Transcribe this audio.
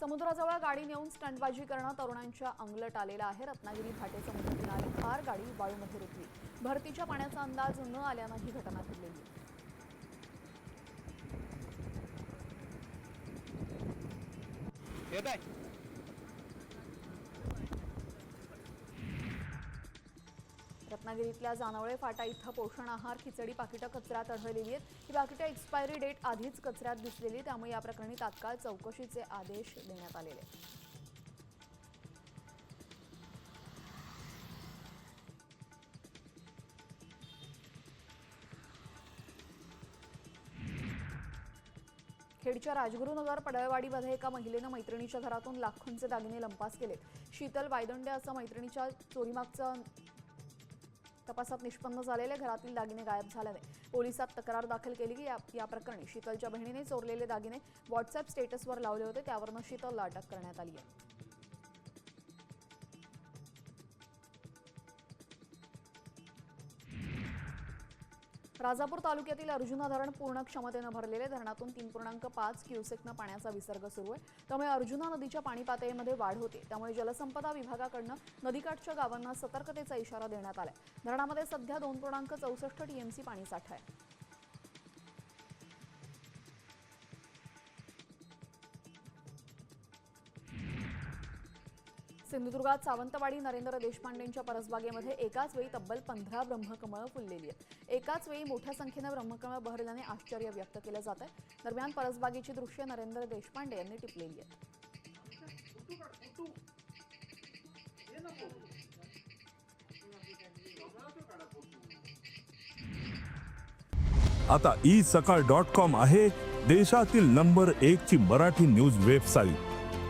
समुद्राजवळ गाडी नेऊन स्टंटबाजी करणं तरुणांच्या अंगलट आलेलं आहे. रत्नागिरी घाटे समुद्र किनारी फार गाडी वाळूमध्ये रुतली. भरतीच्या पाण्याचा अंदाज न आल्यानं ही घटना घडलेली येत आहे. रत्नागिरीतल्या जानवळे फाटा इथं पोषण आहार खिचडी पाकिटं कचऱ्यात आढळलेली आहेत. ही पाकिटं एक्सपायरी डेट आधीच कचऱ्यात दिसलेली त्यामुळे या प्रकरणी तात्काळ चौकशीचे आदेश देण्यात आलेले आहेत. खेडच्या राजगुरुनगर पडळवाडीमध्ये एका महिलेनं मैत्रिणीच्या घरातून लाखोंचे दागिने लंपास केलेत. शीतल वायदंडे असं मैत्रिणीच्या चोरीमागचं तपासात निष्पन्न झालेले घरातील दागिने गायब झाल्याने पोलिसात तक्रार दाखल केली की या प्रकरणी शीतलच्या बहिणीने चोरलेले दागिने व्हॉट्सअप स्टेटसवर लावले होते त्यावरनं शीतलला अटक करण्यात आली आहे. राजापूर तालुक्यातील अर्जुना धरण पूर्ण क्षमतेनं भरलेले धरणातून तीन पूर्णांक पाच क्युसेकनं पाण्याचा विसर्ग सुरू आहे. त्यामुळे अर्जुना नदीच्या पाणी पातळीमध्ये वाढ होते. त्यामुळे जलसंपदा विभागाकडनं नदीकाठच्या गावांना सतर्कतेचा इशारा देण्यात आलाय. धरणामध्ये सध्या दोन पूर्णांक चौसष्ट टीएमसी पाणी साठा आहे. सिंधुदुर्गात सावंतवाडी नरेंद्र देशपांडेंच्या परसबागेमध्ये एकाच वेळी तब्बल पंधरा ब्रह्मकमळं फुललेली आहेत. एकाच वेळी मोठ्या संख्येनं ब्रह्मकमळ बहरल्याने आश्चर्य व्यक्त केलं जात आहे. दरम्यान परसबागेची दृश्य नरेंद्र देशपांडे यांनी टिपलेली आहेत आता ई सकाळ डॉट कॉम आहे देशातील नंबर एक ची मराठी न्यूज वेबसाईट